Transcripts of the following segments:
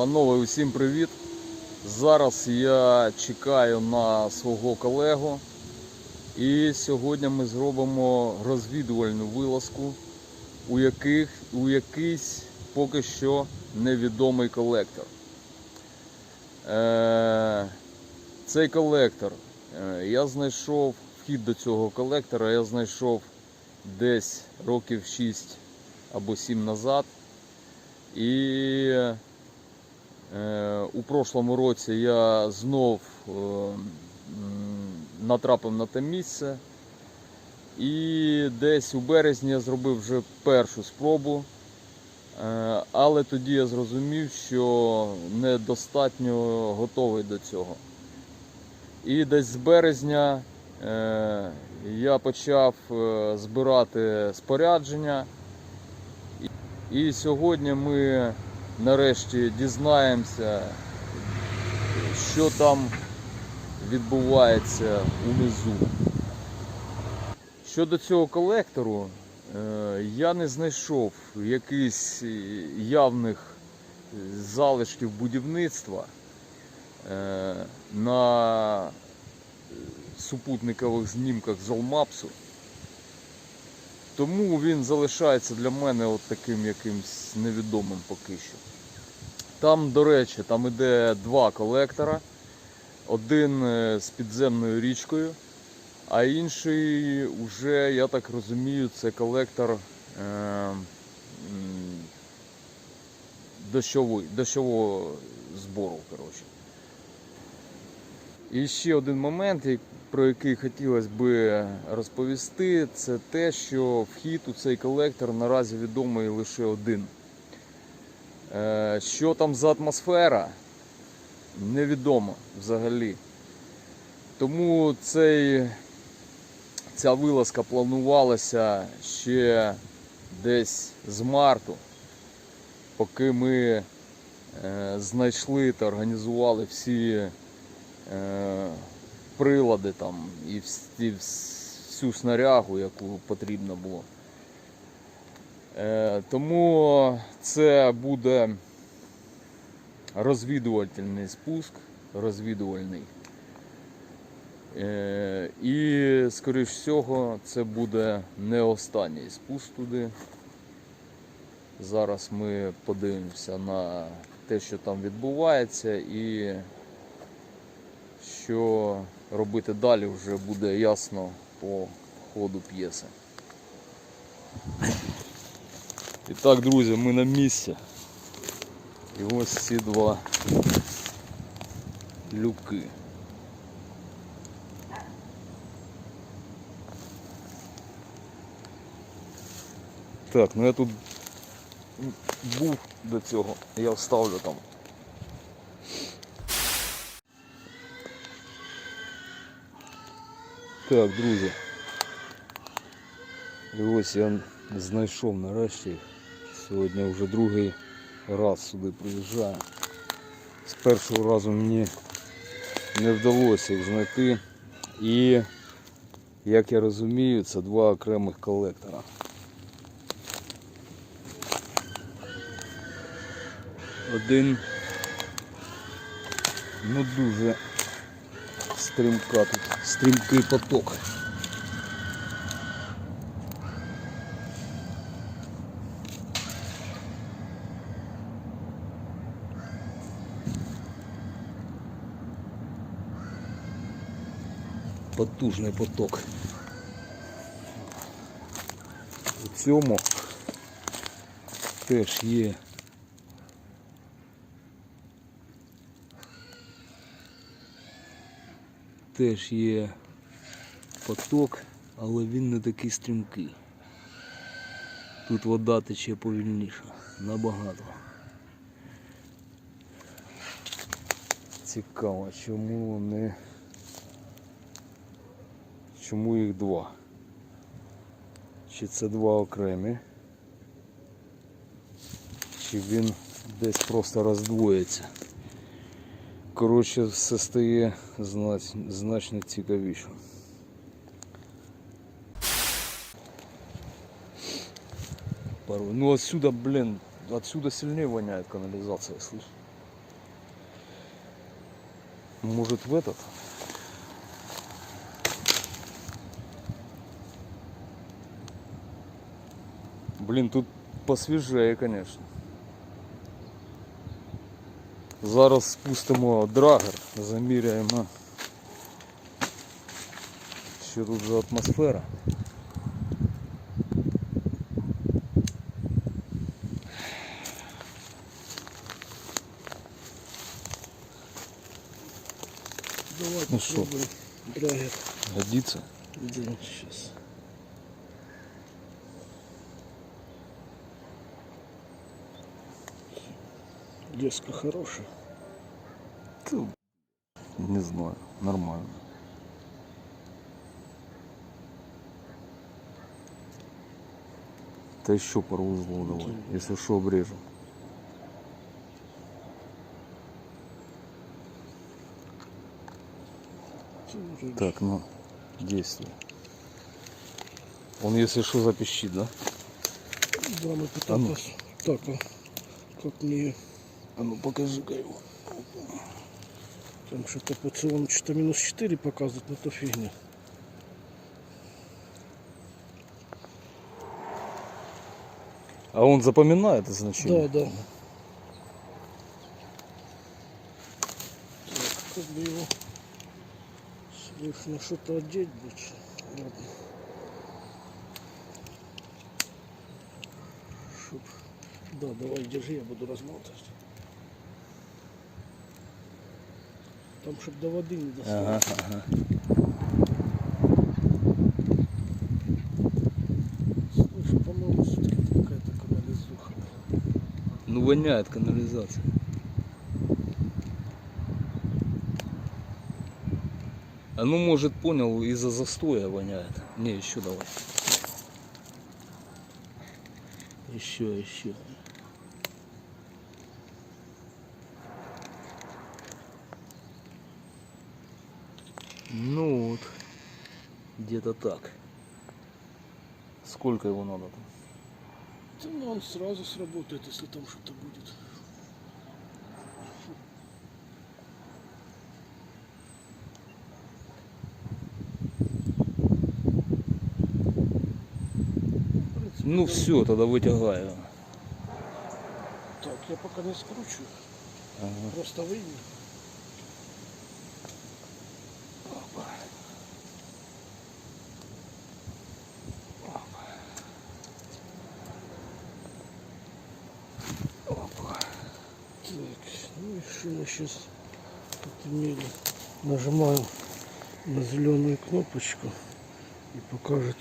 Панове, усім привіт! Зараз я чекаю на свого колегу. І сьогодні ми зробимо розвідувальну вилазку, у, яких, у якийсь поки що невідомий колектор. Е, цей колектор, е, я знайшов вхід до цього колектора, я знайшов десь років 6 або 7 назад. І у прошлому році я знов е, натрапив на те місце. І десь у березні я зробив вже першу спробу. Е, але тоді я зрозумів, що недостатньо готовий до цього. І десь з березня е, я почав е, збирати спорядження. І сьогодні ми нарешті дізнаємося, що там відбувається унизу. Щодо цього колектору, е, я не знайшов якихось явних залишків будівництва е, на супутникових знімках з Олмапсу. Тому він залишається для мене от таким якимсь невідомим поки що. Там, до речі, там іде два колектора. Один е, з підземною річкою, а інший уже, я так розумію, це колектор е, дощовий, дощового збору. Коротше. І ще один момент, як- про який хотілося би розповісти, це те, що вхід у цей колектор наразі відомий лише один. Е, Що там за атмосфера, невідомо взагалі. Тому цей, ця вилазка планувалася ще десь з марту, поки ми е, знайшли та організували всі е, прилади там і всю снарягу, яку потрібно було. Е, тому це буде розвідувальний спуск, розвідувальний. Е, і, скоріш всього, це буде не останній спуск туди. Зараз ми подивимося на те, що там відбувається, і що робити далі вже буде ясно по ходу п'єси. І так, друзі, ми на місці. І ось ці два люки. Так, ну я тут був до цього, я вставлю там. Так, друзі. І ось я знайшов нарешті. Сьогодні вже другий раз сюди приїжджаю. З першого разу мені не вдалося їх знайти. І, як я розумію, це два окремих колектора. Один ну дуже стрімка тут, стрімкий поток. Потужний поток. У цьому теж є теж є поток, але він не такий стрімкий. Тут вода тече повільніше, набагато. Цікаво, чому вони. Чому їх два? Чи це два окремі? Чи він десь просто роздвоїться? Коротше, все стає знач- значно цікавіше. Порой. Ну отсюда, блин, отсюда сильнее воняет канализация, слышь. Может в этот? Блин, тут посвіжее, конечно. Зараз спустимо драгер, заміряємо. Що тут за атмосфера? Давай Ну. Драгер. Годится? Да, сейчас. Леска хорошая. Та, Не знаю, нормально. Та еще пару узлов давай, если что обрежем. Так, ну, действуй. Он, если что, запищит, да? Да, мы А потом ну. Так, а как мне... А ну покажи-ка его. Там что-то по целому что-то минус 4 показывает, но то фигня. А он запоминает это значение? Да, да. Так, как бы его слышно что-то одеть быть. Ладно. Чтоб- Да, давай, держи, я буду разматывать. Там, чтобы до воды не достало. Ага, ага. Слушай, по-моему, все-таки какая-то канализуха. Ну воняет канализация. А ну может понял из-за застоя воняет. Не, еще давай. Еще, еще. Ну вот. Где-то так. Сколько его надо там? Да, ну, он сразу сработает, если там что-то будет. Ну все, тогда вытягаю. Так, я пока не скручу, Ага. просто выйду. Так, ну и что мы сейчас тут имели? Нажимаем на зеленую кнопочку и покажет,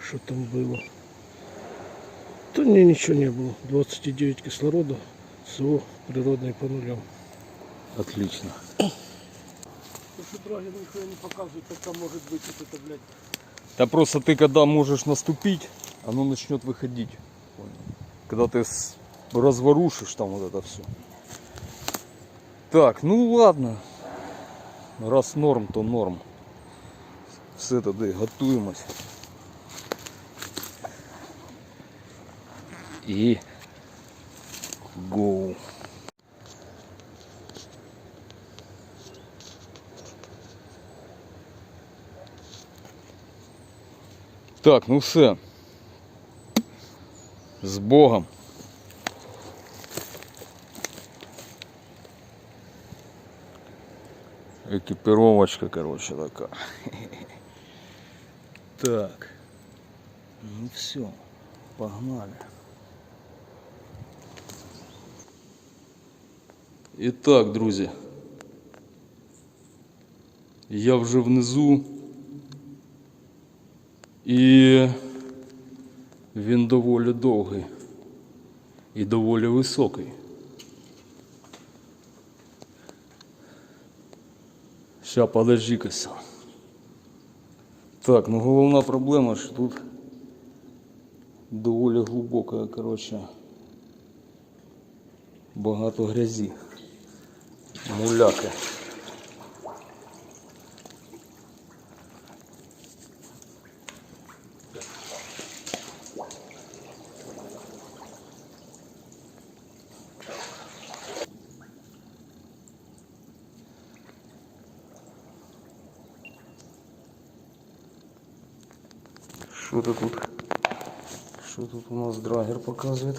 что там было. Да не, ничего не было. 29 кислорода, СО природный по нулям. Отлично. Потому что Драгин ничего не показывает, как там может быть вот это, блядь. Да просто ты когда можешь наступить, оно начнет выходить. Понял? Когда ты разворушишь там вот это все. Так, ну ладно. Раз норм, то норм. Все тоді готуємось. І гоу. Так, ну все. З Богом. Екіпіровочка, короче, така. Так. Ну все, погнали. І так, друзі. Я вже внизу. І він доволі довгий і доволі високий. Ща подожди-кася. Так, ну головна проблема, що тут доволі глибока, коротше, багато грязі. Муляки. Що тут? Що тут у нас драгер показує?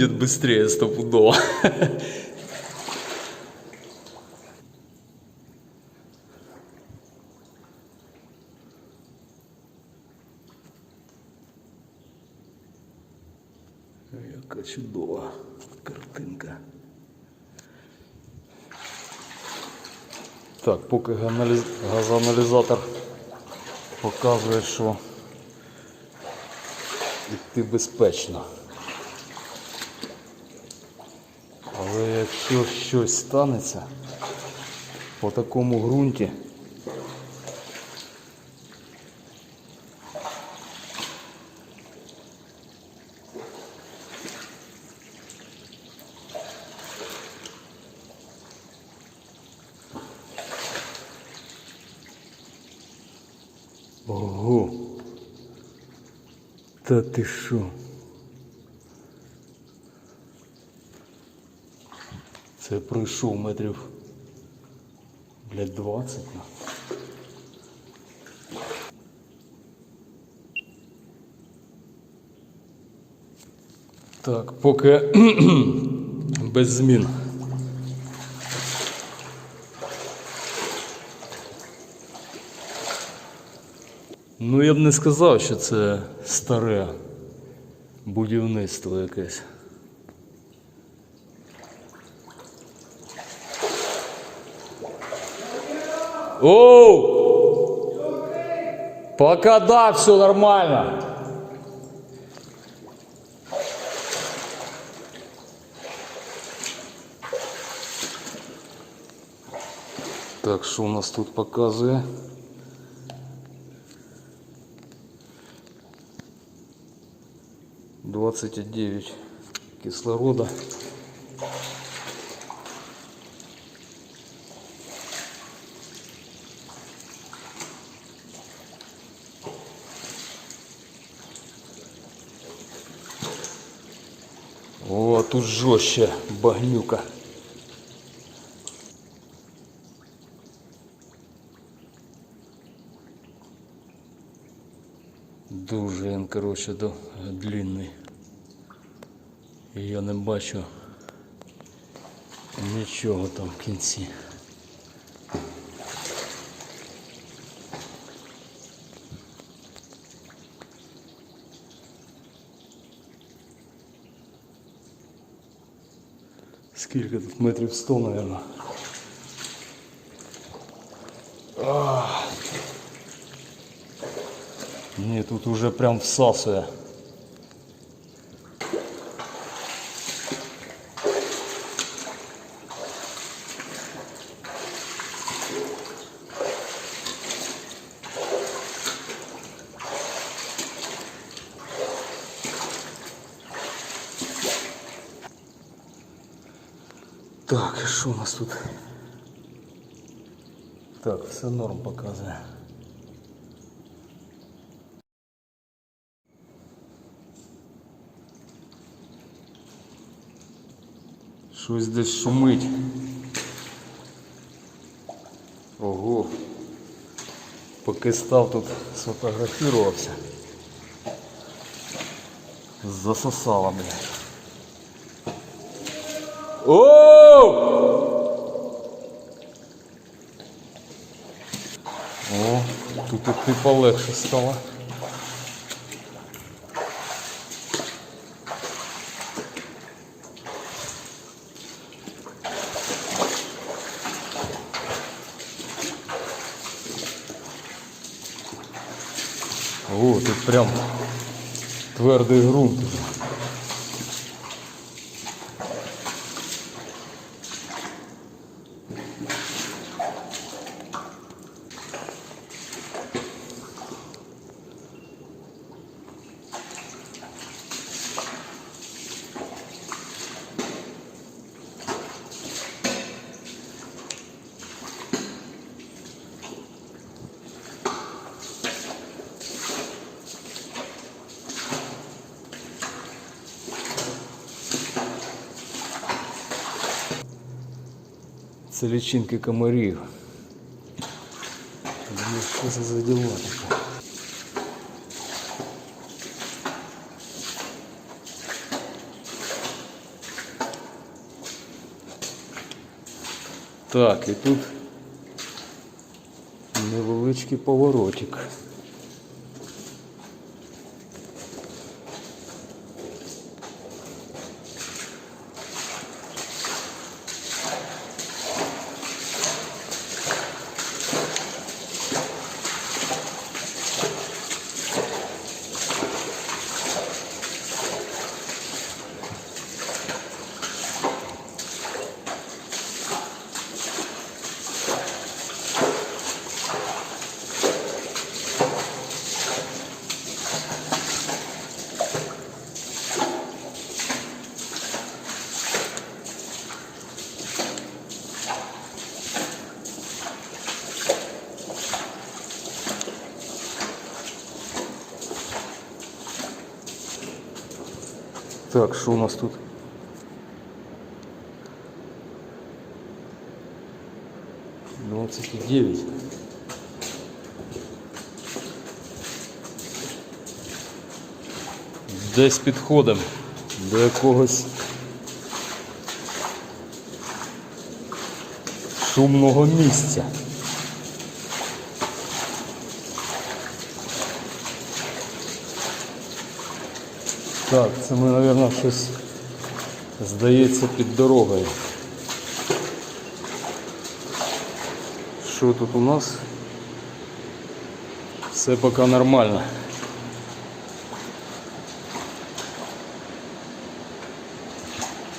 Будет быстрее стопудово. Яка чудова картинка. Так, поки газоаналізатор показує, що йти безпечно. Але якщо щось станеться по такому ґрунті, Ого! Та ти що? Це пройшов метрів для 20. Так, поки без змін. Ну, я б не сказав, що це старе будівництво якесь. Оу! Пока да, все нормально. Так, що у нас тут показує? Двадцать девять кислорода. Тут жестче багнюка. Дуже він, до, длинний. І я не бачу нічого там в кінці. Скільки тут метрів 100, мабуть. Ні, тут уже прям всасує. Так, і що у нас тут? Так, все норм показує. Щось десь шумить. Ого. Поки став тут сфотографувався. Засосало, блядь. Оу! О, тут і полегше стало. О, тут прям твердий ґрунт. Це лічинки комарів. Думаю, що це за діла таке? Так, і тут невеличкий поворотик. Так, що у нас тут? Двадцать девять. Десь підходимо до якогось шумного місця. Так, це ми, мабуть, щось здається під дорогою. Що тут у нас? Все поки нормально.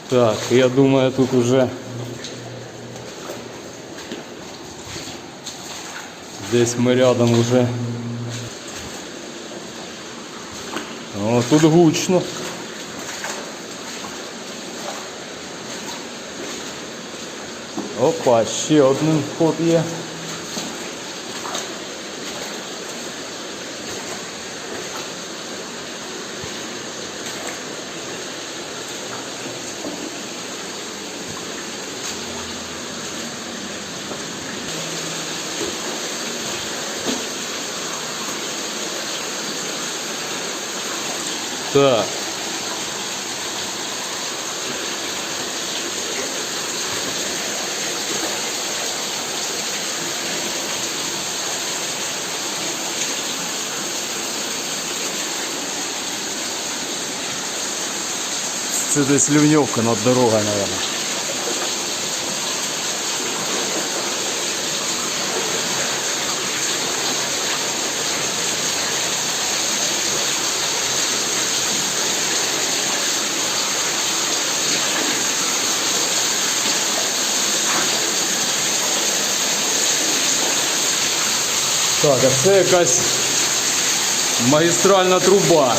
Так, я думаю, тут уже десь ми рядом уже. Тут гучно. Опа, ще один вход є. Так. Це десь Лювньовка над дорогою, мабуть. Так, а це якась магістральна труба.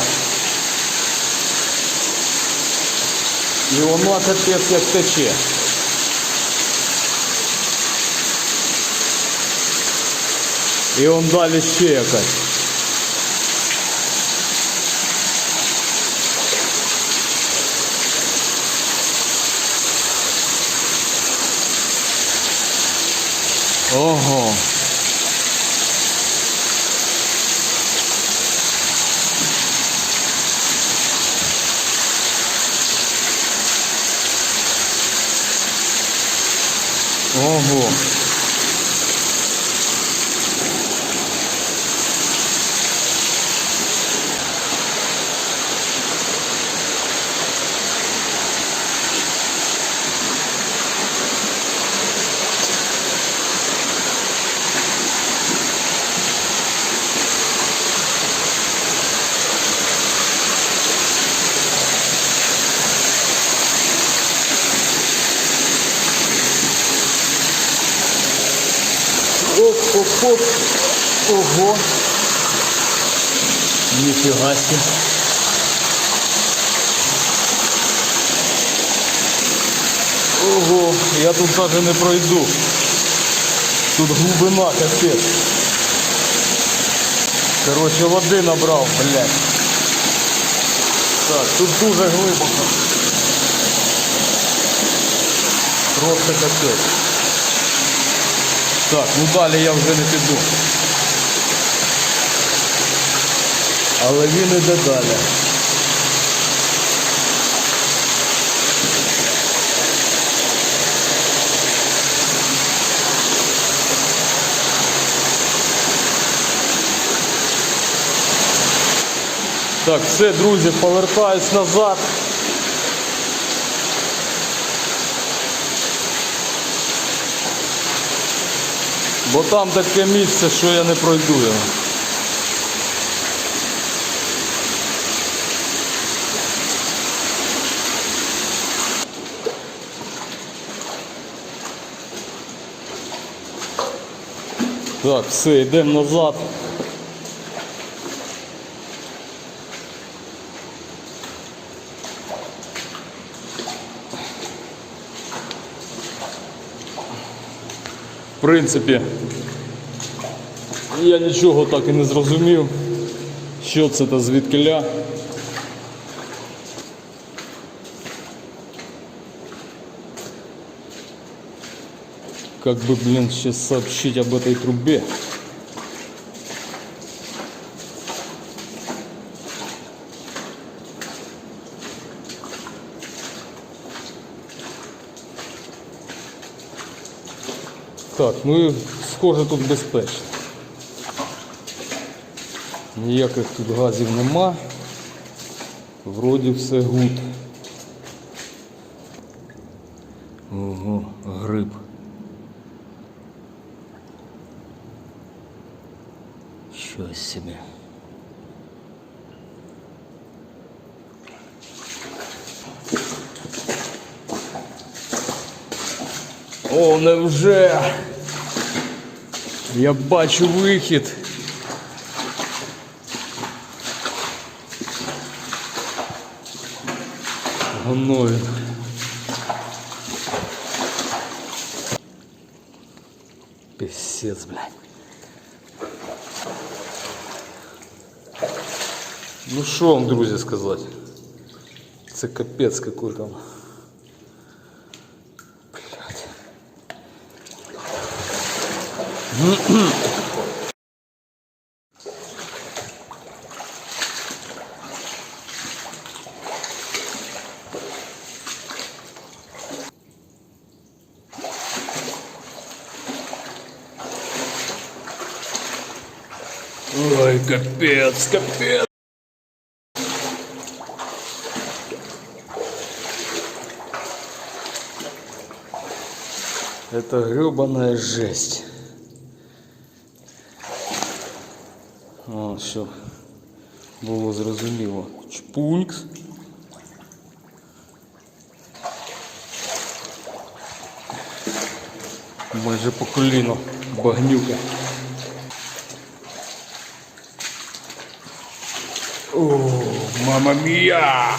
І воно капець як тече. І он далі ще якась. Ого. Ого. Оп. Ого. Ніфіга себе. Ого, я тут даже не пройду. Тут глибина капець. Короче, води набрав, блядь. Так, тут дуже глибоко. Просто капець. Так, ну далі я вже не піду. Але він іде далі. Так, все, друзі, повертаюсь назад. Бо там таке місце, що я не пройду його. Так, все, йдемо назад. Принципі, я нічого так і не зрозумів, що це та звідкиля. Как бы, блин, сейчас сообщить об этой трубе. Так, ну і схоже тут безпечно. Ніяких тут газів нема. Вроді все гуд. Ого, гриб. Щось собі. О, невже? Я бачу вихід. Гною. Писец, блядь. Ну що вам, друзі, сказати? Це капець какой там. Ой, капец, капец. Это гребаная жесть. О, все. Було зрозуміло. Чпунькс. Майже по коліно багнюка. О, мама мія!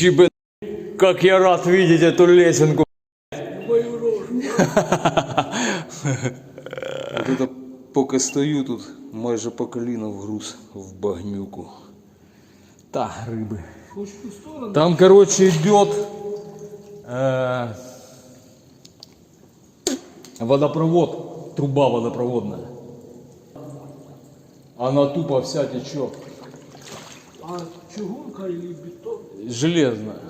Чебе... Как я рад видеть эту лесенку. Мою рожу. От это поки стою тут, майже по коліно в груз в багнюку. Та сторону. Там, короче, идет э, водопровод, труба водопроводная. Она тупо вся течет. А чугунка или бетон? Железная.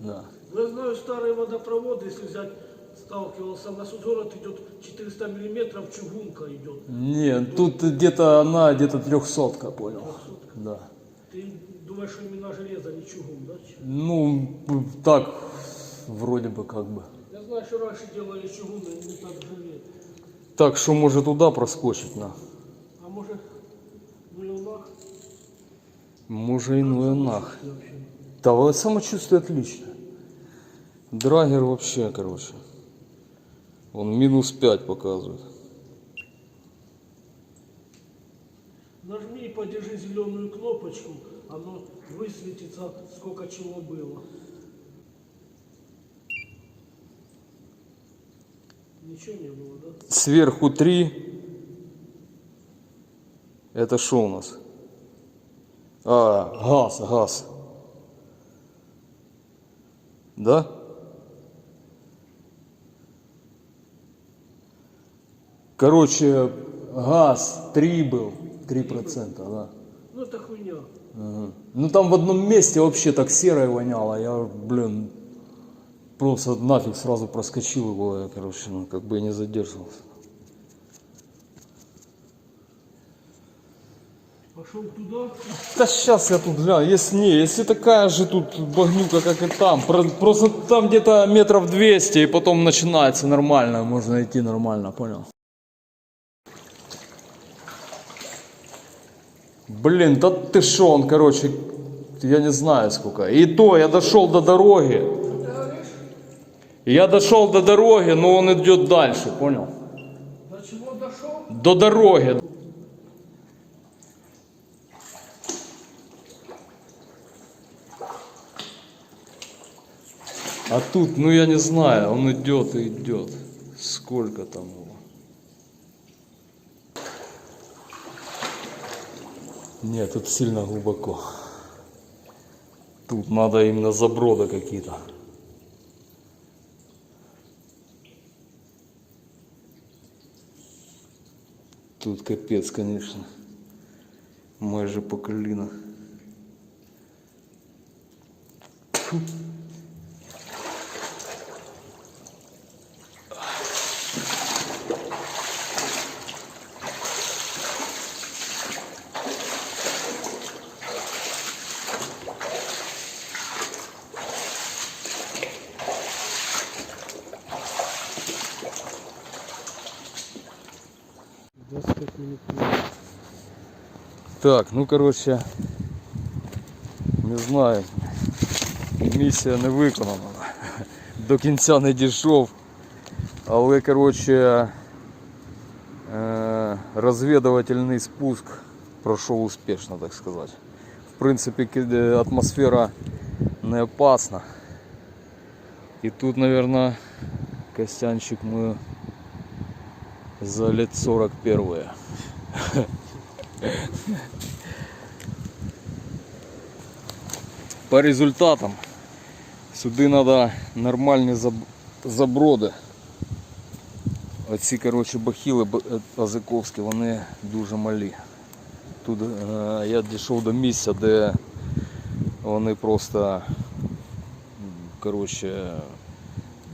Да. Я знаю старый водопровод, если взять, сталкивался, у нас вот город идет 400 миллиметров, чугунка идет. Не, тут где-то она где-то трехсотка, понял. Да. Ты думаешь, что именно железо, не чугун, да? Ну, так, вроде бы как бы. Я знаю, что раньше делали чугун, но не так железо. Так что может туда проскочить на. А может, в миллионах? І ну нах. Да, вот самочувствие отлично. Драгер вообще, короче. Он минус 5 показывает. подержи зеленую кнопочку, оно высветится, сколько чего было. Ничего не было, да? Сверху 3. Это что у нас? А, газ, газ. Да? Короче, газ 3 был. 3%, да. Ну это хуйня. Ага. Ну там в одном месте вообще так серое воняло. Я, блин, просто нафиг сразу проскочил его. Я, короче, ну как бы и не задерживался. Туда. Да сейчас я тут гляну, если не, если такая же тут багнюка, как и там, про- просто там где-то метров 200 и потом начинается нормально, можно идти нормально, понял? Блин, да ты шо, он, короче, я не знаю сколько. И то, я дошел до дороги. Я дошел до дороги, но он идет дальше, понял? До чего дошел? До дороги. А тут, ну я не знаю, он идет и идет. Сколько там его? Нет, тут сильно глубоко. Тут надо именно заброда какие-то. Тут капец, конечно. Майже по коліна. Фу. Так, ну коротше, не знаю. Місія не виконана. До кінця не дійшов. Але коротше е, розвідувальний спуск пройшов успішно, так сказати. В принципі, е, атмосфера не опасна. І тут, мабуть, Костянчик ми за лет 41 По результатам сюди треба нормальні заб- заброди. Оці коротше, бахіли е, азиковські, вони дуже малі. Тут е, я дійшов до місця, де вони просто коротше,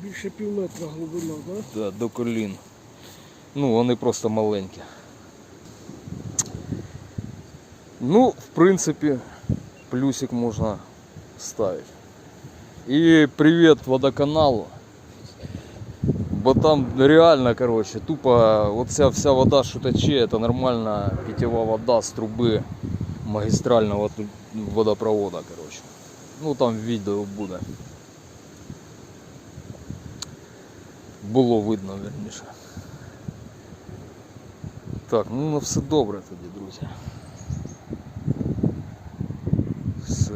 Більше пів метра глибина, да? да, до колін. Ну, вони просто маленькі. Ну, в принципі, плюсик можна ставити. І привіт водоканалу. Бо там реально, короче, тупо оця вся вся вода, що тече, це нормальна питьова вода з труби магістрального ту- водопровода, короче. Ну там відео буде. Було видно, верніше. Так, ну на все добре тоді, друзі. Все.